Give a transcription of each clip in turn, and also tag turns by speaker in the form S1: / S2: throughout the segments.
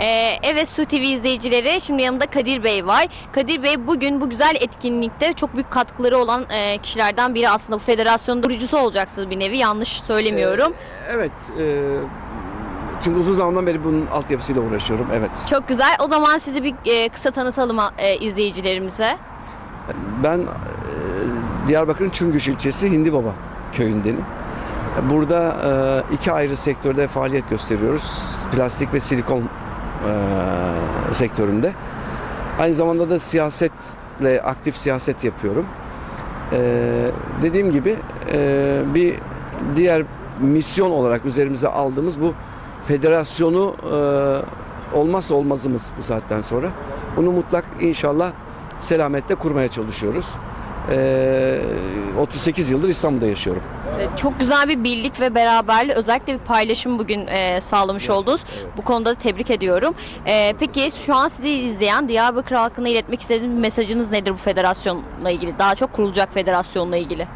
S1: Ee, evet Su TV izleyicileri şimdi yanımda Kadir Bey var. Kadir Bey bugün bu güzel etkinlikte çok büyük katkıları olan e, kişilerden biri aslında bu federasyonun kurucusu olacaksınız bir nevi yanlış söylemiyorum.
S2: Evet. e, çünkü uzun zamandan beri bunun altyapısıyla uğraşıyorum. Evet.
S1: Çok güzel o zaman sizi bir e, kısa tanıtalım e, izleyicilerimize.
S2: Ben e, Diyarbakır'ın Çüngüş ilçesi Hindibaba köyündenim. Burada e, iki ayrı sektörde faaliyet gösteriyoruz. Plastik ve silikon e, sektöründe. Aynı zamanda da siyasetle aktif siyaset yapıyorum. E, dediğim gibi e, bir diğer misyon olarak üzerimize aldığımız bu federasyonu e, olmazsa olmazımız bu saatten sonra. Bunu mutlak inşallah selametle kurmaya çalışıyoruz. E, 38 yıldır İstanbul'da yaşıyorum.
S1: E, Çok güzel bir birlik ve beraberlik özellikle bir paylaşım bugün e, sağlamış oldunuz. Bu konuda da tebrik ediyorum. E, peki şu an sizi izleyen Diyarbakır halkına iletmek istediğiniz bir mesajınız nedir bu federasyonla ilgili? Daha çok kurulacak federasyonla ilgili.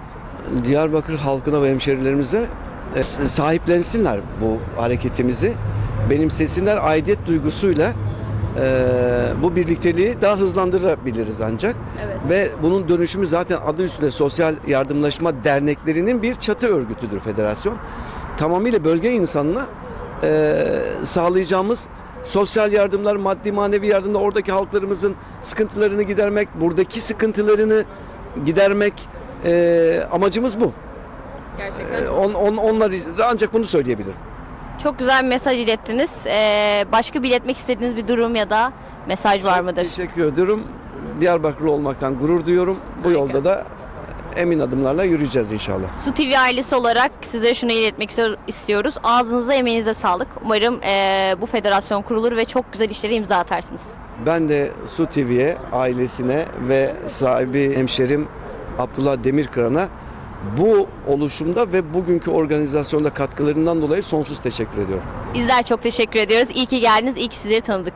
S2: Diyarbakır halkına ve hemşerilerimize e, sahiplensinler bu hareketimizi. Benimsesinler aidiyet duygusuyla bu birlikteliği daha hızlandırabiliriz ancak.
S1: Evet.
S2: Ve bunun dönüşümü zaten adı üstünde Sosyal Yardımlaşma Derneklerinin bir çatı örgütüdür federasyon. Tamamıyla bölge insanına e, sağlayacağımız sosyal yardımlar, maddi manevi yardımlar, oradaki halklarımızın sıkıntılarını gidermek, buradaki sıkıntılarını gidermek e, amacımız bu.
S1: Gerçekten.
S2: E, on, on, onlar ancak bunu söyleyebilirim.
S1: Çok güzel bir mesaj ilettiniz. E, başka iletmek istediğiniz bir durum ya da mesaj var mıdır?
S2: Teşekkür ediyorum. Diyarbakırlı olmaktan gurur duyuyorum. Bu
S1: Harika.
S2: yolda da emin adımlarla yürüyeceğiz inşallah.
S1: Su TV ailesi olarak size şunu iletmek istiyor- istiyoruz. Ağzınıza emeğinize sağlık. Umarım e, bu federasyon kurulur ve çok güzel işlere imza atarsınız.
S2: Ben de Su TV'ye, ailesine ve sahibi hemşerim Abdullah Demirkıran'a bu oluşumda ve bugünkü organizasyonda katkılarından dolayı sonsuz teşekkür ediyorum.
S1: Bizler çok teşekkür ediyoruz. İyi ki geldiniz. İyi ki sizleri tanıdık.